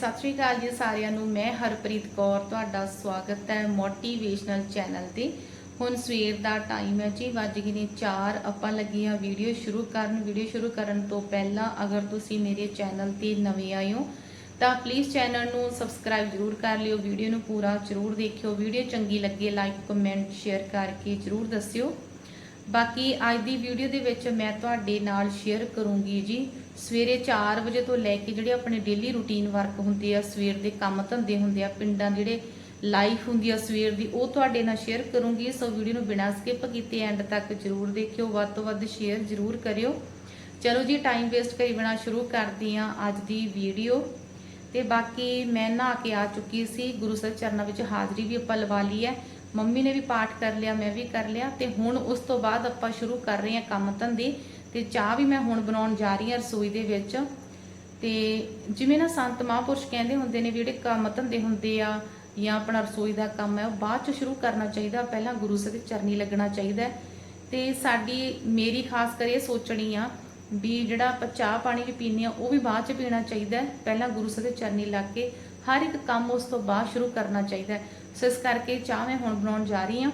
ਸਤਿ ਸ਼੍ਰੀ ਅਕਾਲ ਜੀ ਸਾਰਿਆਂ ਨੂੰ। ਮੈਂ ਹਰਪ੍ਰੀਤ ਕੌਰ, ਤੁਹਾਡਾ ਸਵਾਗਤ ਹੈ ਮੋਟੀਵੇਸ਼ਨਲ ਚੈਨਲ ਤੇ। ਹੁਣ ਸਵੇਰ ਦਾ ਟਾਈਮ ਹੈ ਜੀ, ਵੱਜ ਗਏ ਨੇ 4 ਆਪਾਂ ਲੱਗੀਆਂ ਵੀਡੀਓ ਸ਼ੁਰੂ ਕਰਨ। ਵੀਡੀਓ ਸ਼ੁਰੂ ਕਰਨ ਤੋਂ ਪਹਿਲਾਂ ਅਗਰ ਤੁਸੀਂ ਮੇਰੇ ਚੈਨਲ ਤੇ ਨਵੇਂ ਆਏ ਹੋ, ਤਾਂ ਪਲੀਜ਼ ਚੈਨਲ ਨੂੰ ਸਬਸਕ੍ਰਾਈਬ ਜਰੂਰ ਕਰ ਲਿਓ। ਵੀਡੀਓ ਨੂੰ ਪੂਰਾ ਜਰੂਰ ਦੇਖਿਓ। ਵੀਡੀਓ ਚੰਗੀ ਲੱਗੇ ਲਾਈਕ ਕਮੈਂਟ ਸ਼ੇਅਰ ਕਰਕੇ ਜਰੂਰ ਦੱਸਿਓ। ਬਾਕੀ ਅੱਜ ਦੀ ਵੀਡੀਓ ਦੇ ਵਿੱਚ ਮੈਂ ਤੁਹਾਡੇ ਨਾਲ ਸ਼ੇਅਰ ਕਰੂੰਗੀ ਜੀ। ਸਵੇਰੇ 4 ਵਜੇ ਤੋਂ ਲੈ ਕੇ ਜਿਹੜੇ ਆਪਣੇ ਡੇਲੀ ਰੂਟੀਨ ਵਰਕ ਹੁੰਦੇ ਆ, ਸਵੇਰ ਦੇ ਕੰਮ ਧੰਦੇ ਹੁੰਦੇ ਆ, ਪਿੰਡਾਂ ਦੇ ਜਿਹੜੇ ਲਾਈਫ ਹੁੰਦੀ ਆ ਸਵੇਰ ਦੀ, ਉਹ ਤੁਹਾਡੇ ਨਾਲ ਸ਼ੇਅਰ ਕਰੂੰਗੀ। ਸੋ ਵੀਡੀਓ ਨੂੰ ਬਿਨਾਂ ਸਕਿਪ ਕੀਤੇ ਐਂਡ ਤੱਕ ਜਰੂਰ ਦੇਖਿਓ, ਵੱਧ ਤੋਂ ਵੱਧ ਸ਼ੇਅਰ ਜਰੂਰ ਕਰਿਓ। ਚਲੋ ਜੀ ਟਾਈਮ ਵੇਸਟ ਕਰੀ ਬਿਨਾਂ ਸ਼ੁਰੂ ਕਰਦੀ ਆ ਅੱਜ ਦੀ ਵੀਡੀਓ ਤੇ ਬਾਕੀ ਮੈਂ ਨਹਾ ਕੇ ਆ ਚੁੱਕੀ ਸੀ, ਗੁਰੂ ਸਾਹਿਬ ਚਰਨਾਂ ਵਿੱਚ ਹਾਜ਼ਰੀ ਵੀ ਆਪਾਂ ਲਵਾ ਲਈ ਹੈ। ਮੰਮੀ ਨੇ ਵੀ ਪਾਠ ਕਰ ਲਿਆ, ਮੈਂ ਵੀ ਕਰ ਲਿਆ। ਤੇ ਹੁਣ ਉਸ ਤੋਂ ਬਾਅਦ ਆਪਾਂ ਸ਼ੁਰੂ ਕਰ ਰਹੇ ਹਾਂ ਕੰਮ ਧੰਦੇ। ਤੇ ਚਾਹ ਵੀ ਮੈਂ ਹੁਣ ਬਣਾਉਣ ਜਾ ਰਹੀ ਹਾਂ ਰਸੋਈ ਦੇ ਵਿੱਚ। ਤੇ ਜਿਵੇਂ ਨਾ ਸੰਤ ਮਹਾਂਪੁਰਸ਼ ਕਹਿੰਦੇ ਹੁੰਦੇ ਨੇ ਵੀ ਜਿਹੜੇ ਕੰਮ ਧੰਦੇ ਹੁੰਦੇ ਆ ਜਾਂ ਆਪਣਾ ਰਸੋਈ ਦਾ ਕੰਮ ਹੈ, ਉਹ ਬਾਅਦ ਚ ਸ਼ੁਰੂ ਕਰਨਾ ਚਾਹੀਦਾ, ਪਹਿਲਾਂ ਗੁਰੂ ਸਾਹਿਬ ਦੇ ਚਰਨੀ ਲੱਗਣਾ ਚਾਹੀਦਾ ਹੈ। ਤੇ ਸਾਡੀ, ਮੇਰੀ ਖਾਸ ਕਰ ਇਹ ਸੋਚਣੀ ਆ ਵੀ ਜਿਹੜਾ ਆਪਾਂ ਚਾਹ ਪਾਣੀ ਵੀ ਪੀਂਦੇ ਆ ਉਹ ਵੀ ਬਾਅਦ ਚ ਪੀਣਾ ਚਾਹੀਦਾ ਪਹਿਲਾਂ ਗੁਰੂ ਸਾਹਿਬ ਦੇ ਚਰਨੀ ਲੱਗ ਕੇ ਹਰ ਇੱਕ ਕੰਮ ਉਸ ਤੋਂ ਬਾਅਦ ਸ਼ੁਰੂ ਕਰਨਾ ਚਾਹੀਦਾ ਸੋ ਇਸ ਕਰਕੇ ਚਾਹ ਮੈਂ ਹੁਣ ਬਣਾਉਣ ਜਾ ਰਹੀ ਹਾਂ।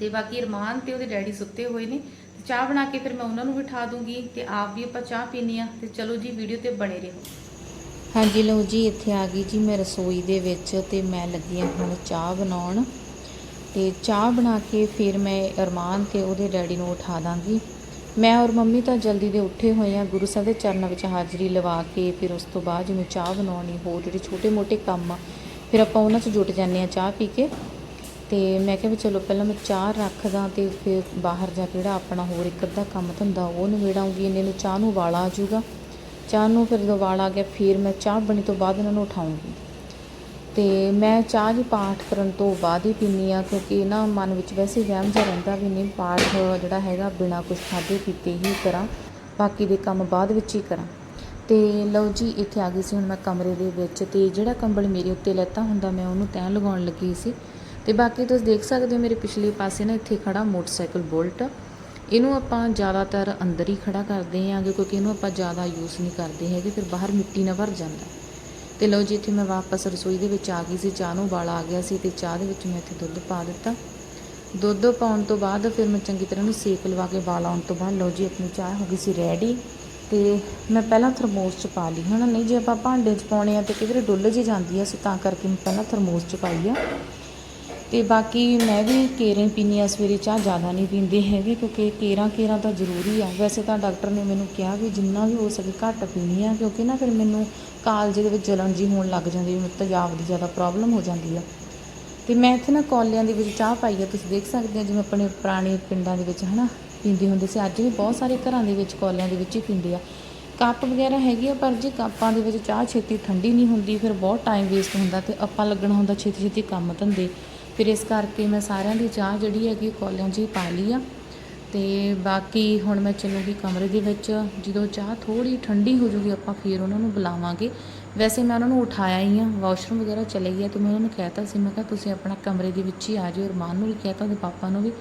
ਤੇ ਬਾਕੀ ਰਮਾਨ ਤੇ ਉਹਦੇ ਡੈਡੀ ਸੁੱਤੇ ਹੋਏ ਨੇ। ਚਾਹ ਬਣਾ ਕੇ ਫਿਰ ਮੈਂ ਉਹਨਾਂ ਨੂੰ ਬਿਠਾ ਦੂੰਗੀ ਤੇ ਆਪ ਵੀ ਆਪਾਂ ਚਾਹ ਪੀਣੀ ਆ ਤੇ ਚਲੋ ਜੀ ਵੀਡੀਓ ਤੇ ਬਣੇ ਰਹੋ। ਹਾਂਜੀ ਲਓ ਜੀ, ਇੱਥੇ ਆ ਗਈ ਜੀ ਮੈਂ ਰਸੋਈ ਦੇ ਵਿੱਚ ਤੇ ਮੈਂ ਲੱਗੀ ਹਾਂ ਹੁਣ ਚਾਹ ਬਣਾਉਣ। ਤੇ ਚਾਹ ਬਣਾ ਕੇ ਫਿਰ ਮੈਂ ਅਰਮਾਨ ਤੇ ਉਹਦੇ ਡੈਡੀ ਨੂੰ ਉਠਾ ਦਾਂਗੀ। ਮੈਂ ਔਰ ਮੰਮੀ ਤਾਂ ਜਲਦੀ ਦੇ ਉੱਠੇ ਹੋਏ ਆ ਗੁਰੂ ਸਾਹਿਬ ਦੇ ਚਰਨਾਂ ਵਿੱਚ ਹਾਜ਼ਰੀ ਲਵਾ ਕੇ ਫਿਰ ਉਸ ਤੋਂ ਬਾਅਦ ਜਿਵੇਂ ਚਾਹ ਬਣਾਉਣੀ, ਹੋਰ ਜਿਹੜੇ ਛੋਟੇ-ਮੋਟੇ ਕੰਮ ਆ, ਫਿਰ ਆਪਾਂ ਉਹਨਾਂ 'ਚ ਜੁਟ ਜਾਂਦੇ ਆ ਚਾਹ ਪੀ ਕੇ। ਅਤੇ ਮੈਂ ਕਿਹਾ ਵੀ ਚਲੋ ਪਹਿਲਾਂ ਮੈਂ ਚਾਹ ਰੱਖਦਾ ਅਤੇ ਫਿਰ ਬਾਹਰ ਜਾ ਕੇ ਜਿਹੜਾ ਆਪਣਾ ਹੋਰ ਇੱਕ ਅੱਧਾ ਕੰਮ ਧੰਦਾ ਉਹ ਨਿਬੇੜਾਂਗੀ, ਇੰਨੇ ਨੂੰ ਚਾਹ ਨੂੰ ਵਾਲਾ ਆ ਜਾਊਗਾ। ਚਾਹ ਨੂੰ ਫਿਰ ਜਦੋਂ ਵਾਲ ਆ ਗਿਆ, ਫਿਰ ਮੈਂ ਚਾਹ ਬਣੀ ਤੋਂ ਬਾਅਦ ਇਹਨਾਂ ਨੂੰ ਉਠਾਉਂਗੀ। ਤੇ ਮੈਂ ਚਾਹ ਜੀ ਪਾਠ ਕਰਨ ਤੋਂ ਬਾਅਦ ਹੀ ਪੀਨੀ ਆ ਕਿਉਂਕਿ ਨਾ ਮਨ ਵਿੱਚ ਵੈਸੇ ਵਹਿਮ ਜਿਹਾ ਰਹਿੰਦਾ ਵੀ ਨਹੀਂ, ਪਾਠ ਜਿਹੜਾ ਹੈਗਾ ਬਿਨਾ ਕੁਝ ਖਾਦੇ ਪੀਤੇ ਹੀ ਕਰਾਂ, ਬਾਕੀ ਦੇ ਕੰਮ ਬਾਅਦ ਵਿੱਚ ਹੀ ਕਰਾਂ। ਤੇ ਲਓ ਜੀ, ਇੱਥੇ ਆ ਗਈ ਸੀ ਹੁਣ ਮੈਂ ਕਮਰੇ ਦੇ ਵਿੱਚ ਤੇ ਜਿਹੜਾ ਕੰਬਲ ਮੇਰੇ ਉੱਤੇ ਲੈਤਾ ਹੁੰਦਾ, ਮੈਂ ਉਹਨੂੰ ਤੈਅ ਲਗਾਉਣ ਲੱਗੀ ਸੀ। ਤੇ ਬਾਕੀ ਤੁਸੀਂ ਦੇਖ ਸਕਦੇ ਹੋ ਮੇਰੇ ਪਿਛਲੇ ਪਾਸੇ ਨਾ ਇੱਥੇ ਖੜਾ ਮੋਟਰਸਾਈਕਲ ਬੁਲਟ। ਇਹਨੂੰ ਆਪਾਂ ਜ਼ਿਆਦਾਤਰ ਅੰਦਰ ਹੀ ਖੜਾ ਕਰਦੇ ਹਾਂ ਕਿਉਂਕਿ ਇਹਨੂੰ ਆਪਾਂ ਜ਼ਿਆਦਾ ਯੂਜ਼ ਨਹੀਂ ਕਰਦੇ ਹੈਗੇ, ਫਿਰ ਬਾਹਰ ਮਿੱਟੀ ਨਾਲ ਭਰ ਜਾਂਦਾ। ਤੇ ਲਓ ਜੀ, ਇੱਥੇ ਮੈਂ ਵਾਪਸ ਰਸੋਈ ਦੇ ਵਿੱਚ ਆ ਗਈ ਸੀ, ਚਾਹ ਨੂੰ ਉਬਾਲ ਆ ਗਿਆ ਸੀ ਤੇ ਚਾਹ ਦੇ ਵਿੱਚ ਮੈਂ ਇੱਥੇ ਦੁੱਧ ਪਾ ਦਿੱਤਾ। ਦੁੱਧ ਪਾਉਣ ਤੋਂ ਬਾਅਦ ਫਿਰ ਮੈਂ ਚੰਗੀ ਤਰ੍ਹਾਂ ਨੂੰ ਸੇਕ ਲਵਾ ਕੇ ਉਬਾਲ ਆਉਣ ਤੋਂ ਬਾਅਦ ਲਓ ਜੀ, ਆਪਣੀ ਚਾਹ ਹੋ ਗਈ ਸੀ ਰੈਡੀ ਤੇ ਮੈਂ ਪਹਿਲਾਂ ਥਰਮੋਸ ਚ ਪਾ ਲਈ ਹਨਾ, ਨਹੀਂ ਜੇ ਆਪਾਂ ਭਾਂਡੇ ਚ ਪਾਉਣੇ ਆ ਤੇ ਕਿਧਰੇ ਡੁੱਲ ਜੀ ਜਾਂਦੀ ਆ ਸੋ ਤਾਂ ਕਰਕੇ ਮੈਂ ਪਹਿਲਾਂ ਥਰਮੋਸ ਚ ਪਾਈ ਆ। ਤੇ ਬਾਕੀ ਮੈਂ ਵੀ ਕੇਰਾਂ ਪੀਨੀ ਆ ਸਵੇਰੇ ਚਾਹ ਜ਼ਿਆਦਾ ਨਹੀਂ ਪੀਂਦੇ ਹੈਗੇ ਕਿਉਂਕਿ ਕੇਰਾਂ ਕੇਰਾਂ ਤਾਂ ਜ਼ਰੂਰੀ ਆ। ਵੈਸੇ ਤਾਂ ਡਾਕਟਰ ਨੇ ਮੈਨੂੰ ਕਿਹਾ ਵੀ ਜਿੰਨਾ ਵੀ ਹੋ ਸਕੇ ਘੱਟ ਪੀਣੀ ਆ, ਕਿਉਂਕਿ ਨਾ ਫਿਰ ਮੈਨੂੰ ਕਾਲਜ ਦੇ ਵਿੱਚ ਜਲਣ ਜੀ ਹੋਣ ਲੱਗ ਜਾਂਦੀ ਮੈਨੂੰ ਤੇਜ਼ਾਬ ਦੀ ਜ਼ਿਆਦਾ ਪ੍ਰੋਬਲਮ ਹੋ ਜਾਂਦੀ ਆ। ਤੇ ਮੈਂ ਇੱਥੇ ਨਾ ਕੌਲਿਆਂ ਦੇ ਵਿੱਚ ਚਾਹ ਪਾਈ ਆ, ਤੁਸੀਂ ਦੇਖ ਸਕਦੇ ਆ ਜਿਵੇਂ ਆਪਣੇ ਪੁਰਾਣੇ ਪਿੰਡਾਂ ਦੇ ਵਿੱਚ ਹਨਾ ਪੀਂਦੇ ਹੁੰਦੇ ਸੀ। ਅੱਜ ਵੀ ਬਹੁਤ ਸਾਰੇ ਘਰਾਂ ਦੇ ਵਿੱਚ ਕੌਲਿਆਂ ਦੇ ਵਿੱਚ ਹੀ ਪੀਂਦੇ ਆ। ਕੱਪ ਵਗੈਰਾ ਹੈਗੇ ਆ, ਪਰ ਜੇ ਕੱਪਾਂ ਦੇ ਵਿੱਚ ਚਾਹ ਛੇਤੀ ਠੰਡੀ ਨਹੀਂ ਹੁੰਦੀ, ਫਿਰ ਬਹੁਤ ਟਾਈਮ ਵੇਸਟ ਹੁੰਦਾ ਤੇ ਆਪਾਂ ਲੱਗਣਾ ਹੁੰਦਾ ਛੇਤੀ ਛੇਤੀ ਕੰਮ ਧੰਦੇ। ਫਿਰ ਇਸ ਕਰਕੇ ਮੈਂ ਸਾਰਿਆਂ ਦੀ ਚਾਹ ਜਿਹੜੀ ਹੈਗੀ ਕੌਲਿਆਂ 'ਚ ਹੀ ਪਾ ਲਈ ਆ। ਤੇ ਬਾਕੀ ਹੁਣ ਮੈਂ ਚੱਲੂਗੀ ਕਮਰੇ ਦੇ ਵਿੱਚ। ਜਦੋਂ ਚਾਹ ਥੋੜੀ ਠੰਡੀ ਹੋ ਜੂਗੀ, ਆਪਾਂ ਫਿਰ ਉਹਨਾਂ ਨੂੰ ਬੁਲਾਵਾਂਗੇ। ਵੈਸੇ ਮੈਂ ਉਹਨਾਂ ਨੂੰ ਉਠਾਇਆ ਹੀ ਆ, ਵਾਸ਼ਰੂਮ ਵਗੈਰਾ ਚਲੇ ਗਿਆ ਤੇ ਮੈਂ ਉਹਨਾਂ ਨੂੰ ਕਹਿਤਾ ਸੀ, ਮੈਂ ਕਿਹਾ ਤੁਸੀਂ ਆਪਣਾ ਕਮਰੇ ਦੇ ਵਿੱਚ ਹੀ ਆ ਜਾਓ ਰਮਾਨ ਨੂੰ ਵੀ ਕਹਿਤਾ, ਉਹਦੇ ਪਾਪਾ ਨੂੰ ਵੀ।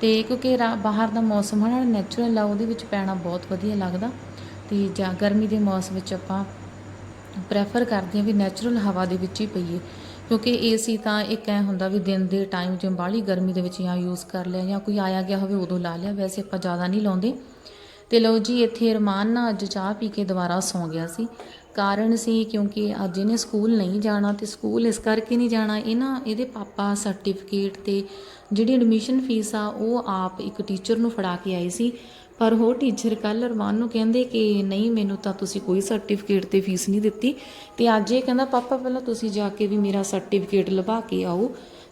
ਤੇ ਕਿਉਂਕਿ ਰਾ- ਬਾਹਰ ਦਾ ਮੌਸਮ ਹੈ ਨਾ ਨੈਚੁਰਲ ਆ, ਉਹਦੇ ਵਿੱਚ ਪੈਣਾ ਬਹੁਤ ਵਧੀਆ ਲੱਗਦਾ। ਤੇ ਜਾਂ ਗਰਮੀ ਦੇ ਮੌਸਮ ਵਿੱਚ ਆਪਾਂ ਪ੍ਰੈਫਰ ਕਰਦੇ ਹਾਂ ਵੀ ਨੈਚੁਰਲ ਹਵਾ ਦੇ ਵਿੱਚ ਹੀ ਪਈਏ। ਕਿਉਂਕਿ ਏਸੀ ਤਾਂ ਇੱਕ ਐ ਹੁੰਦਾ ਵੀ ਦਿਨ ਦੇ ਟਾਈਮ ਜਿਵੇਂ ਬਾਹਲੀ ਗਰਮੀ ਦੇ ਵਿੱਚ ਜਾਂ ਯੂਜ਼ ਕਰ ਲਿਆ ਜਾਂ ਕੋਈ ਆਇਆ ਗਿਆ ਹੋਵੇ ਉਦੋਂ ਲਾ ਲਿਆ, ਵੈਸੇ ਆਪਾਂ ਜ਼ਿਆਦਾ ਨਹੀਂ ਲਾਉਂਦੇ। ਤੇ ਲਓ ਜੀ, ਇੱਥੇ ਰਮਾਨ ਨਾ ਅੱਜ ਚਾਹ ਪੀ ਕੇ ਦੁਬਾਰਾ ਸੌਂ ਗਿਆ ਸੀ। ਕਾਰਨ ਸੀ ਕਿਉਂਕਿ ਅੱਜ ਇਹਨੇ ਸਕੂਲ ਨਹੀਂ ਜਾਣਾ ਤੇ ਸਕੂਲ ਇਸ ਕਰਕੇ ਨਹੀਂ ਜਾਣਾ। ਇਹ ਨਾ ਇਹਦੇ ਪਾਪਾ ਸਰਟੀਫਿਕੇਟ ਤੇ ਜਿਹੜੀ ਐਡਮਿਸ਼ਨ ਫੀਸ ਆ, ਉਹ ਆਪ ਇੱਕ ਟੀਚਰ ਨੂੰ ਫੜਾ ਕੇ ਆਏ ਸੀ। ਪਰ ਉਹ ਟੀਚਰ ਕੱਲ ਰਮਾਨ ਨੂੰ ਕਹਿੰਦੇ ਕਿ ਨਹੀਂ, ਮੈਨੂੰ ਤਾਂ ਤੁਸੀਂ ਕੋਈ ਸਰਟੀਫਿਕੇਟ ਤੇ ਫੀਸ ਨਹੀਂ ਦਿੱਤੀ। ਤੇ ਅੱਜ ਇਹ ਕਹਿੰਦਾ, ਪਾਪਾ, ਪਹਿਲਾਂ ਤੁਸੀਂ ਜਾ ਕੇ ਵੀ ਮੇਰਾ ਸਰਟੀਫਿਕੇਟ ਲਵਾ ਕੇ ਆਓ।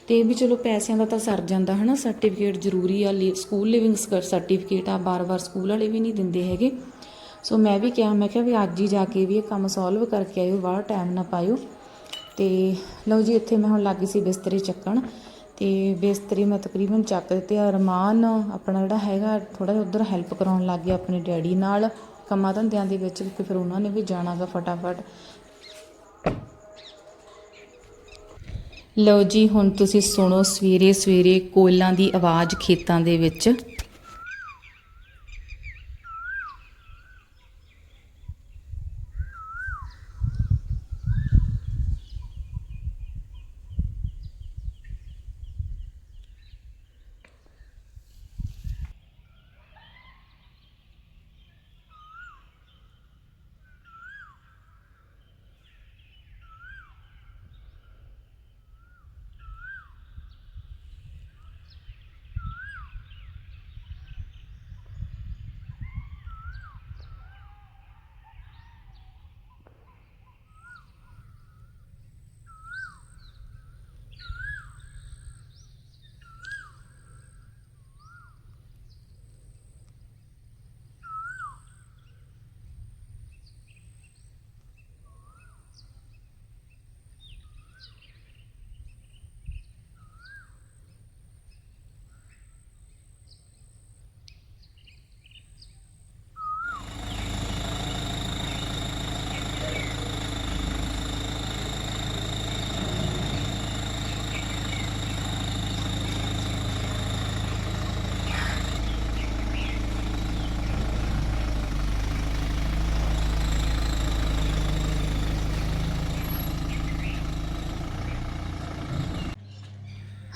ਤੇ ਵੀ ਚਲੋ ਪੈਸਿਆਂ ਦਾ ਤਾਂ ਸਰ ਜਾਂਦਾ ਹਨਾ ਸਰਟੀਫਿਕੇਟ ਜ਼ਰੂਰੀ ਆ। ਲੀ- ਸਕੂਲ ਲਿਵਿੰਗ ਸਰਟੀਫਿਕੇਟ ਆ, ਬਾਰ-ਬਾਰ ਸਕੂਲ ਵਾਲੇ ਵੀ ਨਹੀਂ ਦਿੰਦੇ ਹੈਗੇ। ਸੋ ਮੈਂ ਵੀ ਕਿਹਾ, ਮੈਂ ਕਿਹਾ ਵੀ ਅੱਜ ਹੀ ਜਾ ਕੇ ਵੀ ਇਹ ਕੰਮ ਸੋਲਵ ਕਰਕੇ ਆਇਓ, ਬਾਹਰ ਟਾਈਮ ਨਾ ਪਾਇਓ। ਤੇ ਲਓ ਜੀ, ਇੱਥੇ ਮੈਂ ਹੁਣ ਲੱਗੀ ਸੀ ਬਿਸਤਰੇ ਚੱਕਣ। ਤੇ ਬਿਸਤਰੀ ਮੈਂ ਤਕਰੀਬਨ ਚੱਕ ਦਿੱਤੇ ਆ। ਰਮਾਨ ਆਪਣਾ ਜਿਹੜਾ ਹੈਗਾ ਥੋੜਾ ਜਿਹਾ ਉਧਰ ਹੈਲਪ ਕਰਾਉਣ ਲੱਗ ਗਿਆ ਆਪਣੇ ਡੈਡੀ ਨਾਲ। ਕੰਮਾਂ ਧੰਦਿਆਂ ਦੇ ਵਿੱਚ ਕਿ ਫਿਰ ਉਹਨਾਂ ਨੇ ਵੀ ਜਾਣਾਗਾ ਫਟਾਫਟ। ਲਓ ਜੀ, ਹੁਣ ਤੁਸੀਂ ਸੁਣੋ ਸਵੇਰੇ ਸਵੇਰੇ ਕੋਇਲਾਂ ਦੀ ਆਵਾਜ਼ ਖੇਤਾਂ ਦੇ ਵਿੱਚ।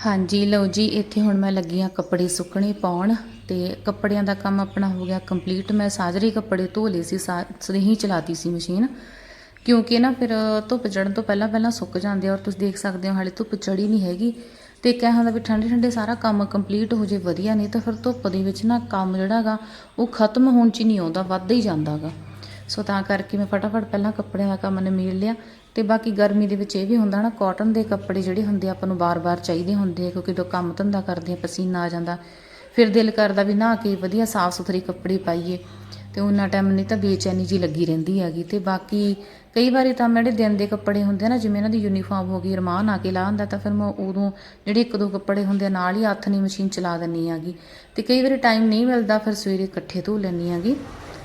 ਹਾਂਜੀ, ਲਓ ਜੀ, ਇੱਥੇ ਹੁਣ ਮੈਂ ਲੱਗੀ ਆ ਕੱਪੜੇ ਸੁੱਕਣੇ ਪਾਉਣ ਤੇ ਕੱਪੜਿਆਂ ਦਾ ਕੰਮ ਆਪਣਾ ਹੋ ਗਿਆ ਕੰਪਲੀਟ। ਮੈਂ ਸਾਜਰੇ ਕੱਪੜੇ ਧੋ ਲਏ ਸੀ ਸਹੀ ਚਲਾਤੀ ਸੀ ਮਸ਼ੀਨ, ਕਿਉਂਕਿ ਨਾ ਫਿਰ ਧੁੱਪ ਚੜਨ ਤੋਂ ਪਹਿਲਾਂ ਪਹਿਲਾਂ ਸੁੱਕ ਜਾਂਦੇ ਔਰ ਤੁਸੀਂ ਦੇਖ ਸਕਦੇ ਹੋ ਹਾਲੇ ਧੁੱਪ ਚੜੀ ਨਹੀਂ ਹੈਗੀ ਤੇ ਕਹਿ ਹੁੰਦਾ ਵੀ ਠੰਡੇ ਠੰਡੇ ਸਾਰਾ ਕੰਮ ਕੰਪਲੀਟ ਹੋ ਜੇ ਵਧੀਆ ਨਹੀਂ ਤਾਂ ਫਿਰ ਧੁੱਪ ਦੇ ਵਿੱਚ ਨਾ ਕੰਮ ਜਿਹੜਾਗਾ ਉਹ ਖਤਮ ਹੋਣ ਚ ਨਹੀਂ ਆਉਂਦਾ ਵੱਧ ਹੀ ਜਾਂਦਾਗਾ। ਸੋ ਤਾਂ ਕਰਕੇ ਮੈਂ ਫਟਾਫਟ ਪਹਿਲਾਂ ਕੱਪੜਿਆਂ ਦਾ ਕੰਮ ਨਿਮੇੜ ਲਿਆ। ਤੇ ਬਾਕੀ ਗਰਮੀ ਦੇ ਵਿੱਚ ਇਹ ਵੀ ਹੁੰਦਾ ਨਾ ਕਾਟਨ ਦੇ ਕੱਪੜੇ ਜਿਹੜੇ ਹੁੰਦੇ ਆ, ਆਪਾਂ ਨੂੰ ਬਾਰ-ਬਾਰ ਚਾਹੀਦੇ ਹੁੰਦੇ ਆ, ਕਿਉਂਕਿ ਜਦੋਂ ਕੰਮ ਧੰਦਾ ਕਰਦੇ ਆ, ਪਸੀਨਾ ਆ ਜਾਂਦਾ। ਫਿਰ ਦਿਲ ਕਰਦਾ ਵੀ ਨਹਾ ਕੇ ਵਧੀਆ ਸਾਫ਼ ਸੁਥਰੇ ਕੱਪੜੇ ਪਾਈਏ, ਤੇ ਉਹਨਾਂ ਟਾਈਮ ਨਹੀਂ ਤਾਂ ਬੇਚੈਨੀ ਜੀ ਲੱਗੀ ਰਹਿੰਦੀ ਹੈਗੀ। ਤੇ ਬਾਕੀ ਕਈ ਵਾਰੀ ਤਾਂ ਮੈਂ ਜਿਹੜੇ ਦਿਨ ਦੇ ਕੱਪੜੇ ਹੁੰਦੇ ਆ ਨਾ, ਜਿਵੇਂ ਇਹਨਾਂ ਦੀ ਯੂਨੀਫਾਰਮ ਹੋ ਗਈ ਰਮਾਨ ਆ ਕੇ ਲਾ ਹੁੰਦਾ, ਤਾਂ ਫਿਰ ਮੈਂ ਉਦੋਂ ਜਿਹੜੇ ਇੱਕ ਦੋ ਕੱਪੜੇ ਹੁੰਦੇ ਆ, ਨਾਲ ਹੀ ਹੱਥ ਨਹੀਂ ਮਸ਼ੀਨ ਚਲਾ ਦਿੰਨੀ ਹੈਗੀ। ਤੇ ਕਈ ਵਾਰੀ ਟਾਈਮ ਨਹੀਂ ਮਿਲਦਾ, ਫਿਰ ਸਵੇਰੇ ਇਕੱਠੇ ਧੋ ਲੈਂਦੀ ਹੈਗੀ।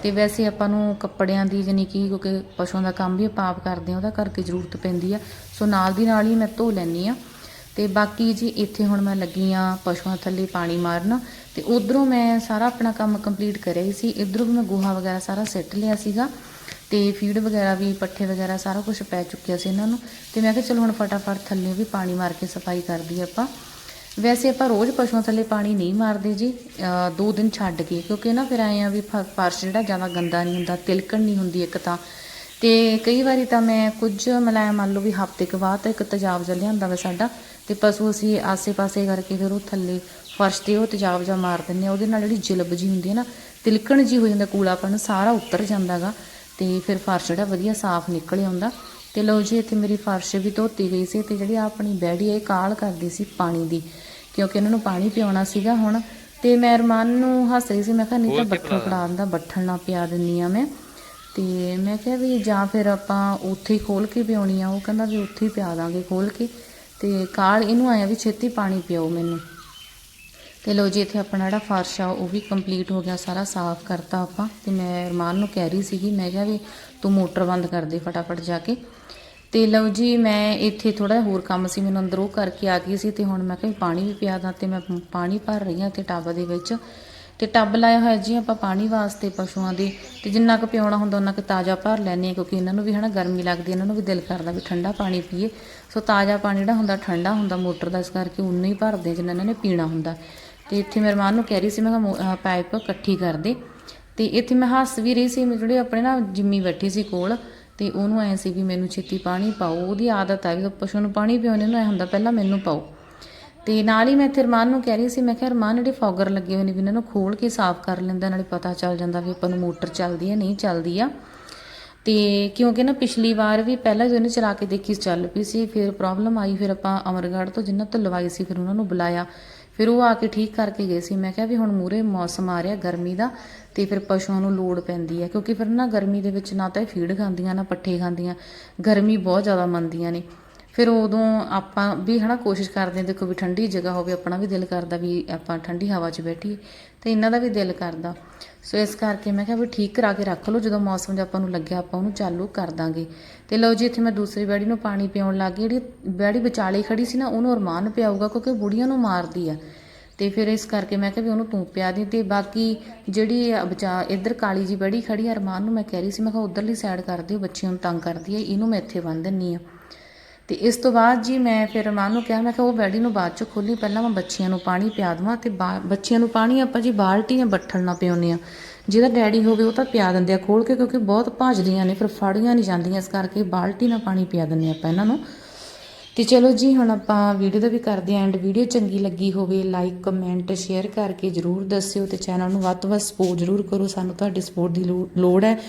ਤੇ ਵੈਸੇ ਆਪਾਂ ਨੂੰ ਕੱਪੜਿਆਂ ਦੀ ਜਾਨੀ ਕਿ ਕਿਉਂਕਿ ਪਸ਼ੂਆਂ ਦਾ ਕੰਮ ਵੀ ਆਪਾਂ ਆਪ ਕਰਦੇ ਆ ਉਹਦਾ ਕਰਕੇ ਜ਼ਰੂਰਤ ਪੈਂਦੀ ਆ। ਸੋ ਨਾਲ ਦੀ ਨਾਲ ਹੀ ਮੈਂ ਧੋ ਲੈਂਦੀ ਆ ਤੇ ਬਾਕੀ ਜੀ ਇੱਥੇ ਹੁਣ ਮੈਂ ਲੱਗੀ ਆ ਪਸ਼ੂਆਂ ਥੱਲੇ ਪਾਣੀ ਮਾਰਨ ਤੇ ਉਧਰੋਂ ਮੈਂ ਸਾਰਾ ਆਪਣਾ ਕੰਮ ਕੰਪਲੀਟ ਕਰਿਆ ਹੀ ਸੀ। ਇਧਰੋਂ ਵੀ ਮੈਂ ਗੋਹਾ ਵਗੈਰਾ ਸਾਰਾ ਸਿੱਟ ਲਿਆ ਸੀਗਾ ਤੇ ਫੀਡ ਵਗੈਰਾ ਵੀ, ਪੱਠੇ ਵਗੈਰਾ ਸਾਰਾ ਕੁਝ ਪੈ ਚੁੱਕਿਆ ਸੀ ਇਹਨਾਂ ਨੂੰ। ਤੇ ਮੈਂ ਕਿਹਾ ਚਲੋ ਹੁਣ ਫਟਾਫਟ ਥੱਲੇ ਵੀ ਪਾਣੀ ਮਾਰ ਕੇ ਸਫ਼ਾਈ ਕਰਦੀ ਆਪਾਂ। ਵੈਸੇ ਆਪਾਂ ਰੋਜ਼ ਪਸ਼ੂਆਂ ਥੱਲੇ ਪਾਣੀ ਨਹੀਂ ਮਾਰਦੇ ਜੀ ਦੋ ਦਿਨ ਛੱਡ ਕੇ, ਕਿਉਂਕਿ ਨਾ ਫਿਰ ਆਏ ਆ ਵੀ ਫ- ਫਰਸ਼ ਜਿਹੜਾ ਜ਼ਿਆਦਾ ਗੰਦਾ ਨਹੀਂ ਹੁੰਦਾ, ਤਿਲਕਣ ਨਹੀਂ ਹੁੰਦੀ ਇੱਕ ਤਾਂ। ਤੇ ਕਈ ਵਾਰੀ ਤਾਂ ਮੈਂ ਕੁਝ ਮਲਾਇਆ ਮੰਨ ਲਓ ਵੀ ਹਫ਼ਤੇ ਕੁ ਬਾਅਦ ਇੱਕ ਤੇਜ਼ਾਬ ਜਿਹਾ ਲਿਆਂਦਾ ਵਾ ਸਾਡਾ, ਤੇ ਪਸ਼ੂ ਅਸੀਂ ਆਸੇ-ਪਾਸੇ ਕਰਕੇ ਫਿਰ ਉਹ ਥੱਲੇ ਫਰਸ਼ ਤੇ ਉਹ ਤੇਜ਼ਾਬ ਜਿਹਾ ਮਾਰ ਦਿੰਦੇ ਆ ਉਹਦੇ ਨਾਲ ਜਿਹੜੀ ਜਿਲਬ ਜੀ ਹੁੰਦੀ ਹੈ ਨਾ, ਤਿਲਕਣ ਜੀ ਹੋ ਜਾਂਦਾ ਕੂਲਾਪਨ ਸਾਰਾ ਉੱਤਰ ਜਾਂਦਾਗਾ ਤੇ ਫਿਰ ਫਰਸ਼ ਜਿਹੜਾ ਵਧੀਆ ਸਾਫ਼ ਨਿਕਲ ਆਉਂਦਾ। ਤੇ ਲਓ ਜੀ, ਇੱਥੇ ਮੇਰੀ ਫਰਸ਼ ਵੀ ਧੋਤੀ ਗਈ ਸੀ ਤੇ ਜਿਹੜੀ ਆਪਣੀ ਬੈੜੀ ਹੈ ਇਹ ਕਾਲ ਕਰਦੀ ਸੀ ਪਾਣੀ ਦੀ। ਕਿਉਂਕਿ ਇਹਨਾਂ ਨੂੰ ਪਾਣੀ ਪਿਆਉਣਾ ਸੀਗਾ ਹੁਣ। ਤੇ ਮੈਂ ਅਰਮਾਨ ਨੂੰ ਹੱਸ ਰਹੀ ਸੀ ਮੈਂ ਕਿਹਾ ਨਹੀਂ ਤਾਂ ਬੱਠਲ ਫੜਾ ਦਿੰਦਾ ਬੱਠਲ ਨਾਲ ਪਿਆ ਦਿੰਨੀ ਆ ਮੈਂ। ਤੇ ਮੈਂ ਕਿਹਾ ਵੀ ਜਾਂ ਫਿਰ ਆਪਾਂ ਉੱਥੇ ਹੀ ਖੋਲ ਕੇ ਪਿਆਉਣੀ ਆ। ਉਹ ਕਹਿੰਦਾ ਵੀ ਉੱਥੇ ਹੀ ਪਿਆ ਦਾਂਗੇ ਖੋਲ ਕੇ। ਤੇ ਕਾਲ ਇਹਨੂੰ ਆਇਆ ਵੀ ਛੇਤੀ ਪਾਣੀ ਪਿਆਓ ਮੈਨੂੰ। ਤੇ ਲੋ ਜੀ ਇੱਥੇ ਆਪਣਾ ਜਿਹੜਾ ਫਰਸ਼ ਆ ਉਹ ਵੀ ਕੰਪਲੀਟ ਹੋ ਗਿਆ ਸਾਰਾ ਸਾਫ਼ ਕਰਤਾ ਆਪਾਂ। ਤੇ ਮੈਂ ਅਰਮਾਨ ਨੂੰ ਕਹਿ ਰਹੀ ਸੀਗੀ ਮੈਂ ਕਿਹਾ ਵੀ ਤੂੰ ਮੋਟਰ ਬੰਦ ਕਰ ਦੇ ਫਟਾਫਟ ਜਾ ਕੇ। ਤੇ ਲਓ ਜੀ, ਮੈਂ ਇੱਥੇ ਥੋੜਾ ਹੋਰ ਕੰਮ ਸੀ, ਮੈਨੂੰ ਅੰਦਰ ਉਹ ਕਰਕੇ ਆ ਗਈ ਸੀ ਤੇ ਹੁਣ ਮੈਂ ਕਿਹਾ ਪਾਣੀ ਵੀ ਪਿਆ ਦਾਂ ਤੇ ਮੈਂ ਪਾਣੀ ਭਰ ਰਹੀ ਹਾਂ ਤੇ ਟੱਬ ਦੇ ਵਿੱਚ। ਤੇ ਟੱਬ ਲਾਇਆ ਹੋਇਆ ਜੀ ਆਪਾਂ ਪਾਣੀ ਵਾਸਤੇ ਪਸ਼ੂਆਂ ਦੇ, ਤੇ ਜਿੰਨਾ ਕੁ ਪਿਆਉਣਾ ਹੁੰਦਾ ਉਹਨਾਂ ਕੁ ਤਾਜ਼ਾ ਭਰ ਲੈਂਦੇ ਹਾਂ ਕਿਉਂਕਿ ਇਹਨਾਂ ਨੂੰ ਵੀ ਹਨਾ ਗਰਮੀ ਲੱਗਦੀ ਹੈ, ਇਹਨਾਂ ਨੂੰ ਵੀ ਦਿਲ ਕਰਦਾ ਵੀ ਠੰਡਾ ਪਾਣੀ ਪੀਏ। ਸੋ ਤਾਜ਼ਾ ਪਾਣੀ ਜਿਹੜਾ ਹੁੰਦਾ ਠੰਡਾ ਹੁੰਦਾ ਮੋਟਰ ਦਾ, ਇਸ ਕਰਕੇ ਉਨਾ ਹੀ ਭਰਦੇ ਜਿੰਨਾ ਇਹਨਾਂ ਨੇ ਪੀਣਾ ਹੁੰਦਾ। ਤੇ ਇੱਥੇ ਮੇਰੇ ਮਾਂ ਨੂੰ ਕਹਿ ਰਹੀ ਸੀ, ਮੈਂ ਕਿਹਾ ਮੋ- ਪਾਈਪ ਇਕੱਠੀ ਕਰ ਦੇ। ਤੇ ਇੱਥੇ ਮੈਂ ਹੱਸ ਵੀ ਰਹੀ ਸੀ, ਮੈਂ ਜਿਹੜੇ ਆਪਣੇ ਨਾ ਜਿੰਮੀ ਬੈਠੀ ਸੀ ਕੋਲ ਤੇ ਉਹਨੂੰ ਐ ਸੀ ਵੀ ਮੈਨੂੰ ਛੇਤੀ ਪਾਣੀ ਪਾਓ। ਉਹਦੀ ਆਦਤ ਆ ਵੀ ਪਸ਼ੂ ਨੂੰ ਪਾਣੀ ਪਿਆਉਣੇ ਨੂੰ ਐ ਹੁੰਦਾ ਪਹਿਲਾਂ ਮੈਨੂੰ ਪਾਓ। ਤੇ ਨਾਲ ਹੀ ਮੈਂ ਇੱਥੇ ਰਮਾਨ ਨੂੰ ਕਹਿ ਰਹੀ ਸੀ, ਮੈਂ ਕਿਹਾ ਰਮਾਨ ਜਿਹੜੇ ਫੌਗਰ ਲੱਗੇ ਹੋਏ ਨੇ ਵੀ ਇਹਨਾਂ ਨੂੰ ਖੋਲ ਕੇ ਸਾਫ਼ ਕਰ ਲੈਂਦਾ, ਨਾਲੇ ਪਤਾ ਚੱਲ ਜਾਂਦਾ ਵੀ ਆਪਾਂ ਨੂੰ ਮੋਟਰ ਚੱਲਦੀ ਹੈ ਨਹੀਂ ਚੱਲਦੀ ਆ। ਤੇ ਕਿਉਂਕਿ ਨਾ ਪਿਛਲੀ ਵਾਰ ਵੀ ਪਹਿਲਾਂ ਜਦੋਂ ਚਲਾ ਕੇ ਦੇਖੀ ਚੱਲ ਪਈ ਸੀ, ਫਿਰ ਪ੍ਰੋਬਲਮ ਆਈ, ਫਿਰ ਆਪਾਂ ਅਮਰਗੜ੍ਹ ਤੋਂ ਜਿੰਨਾਂ ਤੋਂ ਲਵਾਈ ਸੀ, ਫਿਰ ਉਹਨਾਂ ਨੂੰ ਬੁਲਾਇਆ। ਫਿਰ ਉਹ ਆ ਕੇ ਠੀਕ ਕਰਕੇ ਗਏ ਸੀ। ਮੈਂ ਕਿਹਾ ਵੀ ਹੁਣ ਮੂਰੇ ਮੌਸਮ ਆ ਰਿਹਾ ਗਰਮੀ ਦਾ ਤੇ ਫਿਰ ਪਸ਼ੂਆਂ ਨੂੰ ਲੋੜ ਪੈਂਦੀ ਹੈ, ਕਿਉਂਕਿ ਫਿਰ ਨਾ ਗਰਮੀ ਦੇ ਵਿੱਚ ਨਾ ਤਾਂ ਇਹ ਫੀਡ ਖਾਂਦੀਆਂ, ਨਾ ਪੱਠੇ ਖਾਂਦੀਆਂ, ਗਰਮੀ ਬਹੁਤ ਜ਼ਿਆਦਾ ਮੰਨਦੀਆਂ ਨੇ। ਫਿਰ ਉਦੋਂ ਆਪਾਂ ਵੀ ਹਨਾ ਕੋਸ਼ਿਸ਼ ਕਰਦੇ ਹਾਂ, ਦੇਖੋ ਵੀ ਠੰਡੀ ਜਗ੍ਹਾ ਹੋਵੇ, ਆਪਣਾ ਵੀ ਦਿਲ ਕਰਦਾ ਵੀ ਆਪਾਂ ਠੰਡੀ ਹਵਾ 'ਚ ਬੈਠੀਏ, ਤੇ ਇਹਨਾਂ ਦਾ ਵੀ ਦਿਲ ਕਰਦਾ। ਸੋ ਇਸ ਕਰਕੇ ਮੈਂ ਕਿਹਾ ਵੀ ਠੀਕ ਕਰਾ ਕੇ ਰੱਖ ਲਓ, ਜਦੋਂ ਮੌਸਮ 'ਚ ਆਪਾਂ ਨੂੰ ਲੱਗਿਆ, ਆਪਾਂ ਉਹਨੂੰ ਚਾਲੂ ਕਰ ਦਾਂਗੇ। ਤੇ ਲਓ ਜੀ, ਇੱਥੇ ਮੈਂ ਦੂਸਰੀ ਬੈੜੀ ਨੂੰ ਪਾਣੀ ਪਿਆਉਣ ਲੱਗ ਗਈ, ਜਿਹੜੀ ਬੈੜੀ ਵਿਚਾਲੇ ਖੜੀ ਸੀ ਨਾ, ਉਹਨੂੰ ਅਰਮਾਨ ਪਿਆਊਗਾ, ਕਿਉਂਕਿ ਬੁੜੀਆਂ ਨੂੰ ਮਾਰਦੀ ਆ। ਤੇ ਫਿਰ ਇਸ ਕਰਕੇ ਮੈਂ ਕਿਹਾ ਵੀ ਉਹਨੂੰ ਤੂੰ ਪਿਆ ਦੀ ਤੇ ਬਾਕੀ ਜਿਹੜੀ ਬਚਾ, ਇੱਧਰ ਕਾਲੀ ਜੀ ਬੜੀ ਖੜੀ ਆ, ਅਰਮਾਨ ਨੂੰ ਮੈਂ ਕਹਿ ਰਹੀ ਸੀ, ਮੈਂ ਕਿਹਾ ਉਧਰਲੀ ਸਾਈਡ ਕਰ ਦਿਓ, ਬੱਚਿਆਂ ਨੂੰ ਤੰਗ ਕਰਦੀ ਹੈ ਇਹਨੂੰ ਮੈਂ ਇੱਥੇ ਬੰਨ ਦਿੰਨੀ ਆ। ਤੇ ਇਸ ਤੋਂ ਬਾਅਦ ਜੀ ਮੈਂ ਫਿਰ ਅਰਮਾਨ ਨੂੰ ਕਿਹਾ, ਮੈਂ ਕਿਹਾ ਉਹ ਬੈੜੀ ਨੂੰ ਬਾਅਦ ਚ ਖੋਲੀ ਪਹਿਲਾਂ ਮੈਂ ਬੱਚਿਆਂ ਨੂੰ ਪਾਣੀ ਪਿਆ ਦਵਾਂ ਤੇ ਬਾ- ਬੱਚਿਆਂ ਨੂੰ ਪਾਣੀ ਆਪਾਂ ਜੀ ਬਾਲਟੀ ਜਾਂ ਬੱਠਲ ਨਾਲ ਪਿਆਉਂਦੇ ਆ। ਜਿਹਦਾ ਡੈਡੀ ਹੋਵੇ ਉਹ ਤਾਂ ਪਿਆ ਦਿੰਦੇ ਆ ਖੋਲ ਕੇ, ਕਿਉਂਕਿ ਬਹੁਤ ਭਾਜਦੀਆਂ ਨੇ, ਫਿਰ ਫੜੀਆਂ ਨਹੀਂ ਜਾਂਦੀਆਂ, ਇਸ ਕਰਕੇ ਬਾਲਟੀ ਨਾਲ ਪਾਣੀ ਪਿਆ ਦਿੰਦੇ ਆਪਾਂ ਇਹਨਾਂ ਨੂੰ। ਤੇ ਚਲੋ ਜੀ, ਹੁਣ ਆਪਾਂ ਵੀਡੀਓ ਦਾ ਵੀ ਕਰਦੇ ਆਂ ਐਂਡ ਵੀਡੀਓ ਚੰਗੀ ਲੱਗੀ ਹੋਵੇ ਲਾਈਕ ਕਮੈਂਟ ਸ਼ੇਅਰ ਕਰਕੇ ਜਰੂਰ ਦੱਸਿਓ ਤੇ ਚੈਨਲ ਨੂੰ ਵੱਧ ਤੋਂ ਵੱਧ ਸਪੋਰਟ ਜਰੂਰ ਕਰੋ। ਸਾਨੂੰ ਤੁਹਾਡੀ ਸਪੋਰਟ ਦੀ ਲੋ- ਲੋੜ ਹੈ।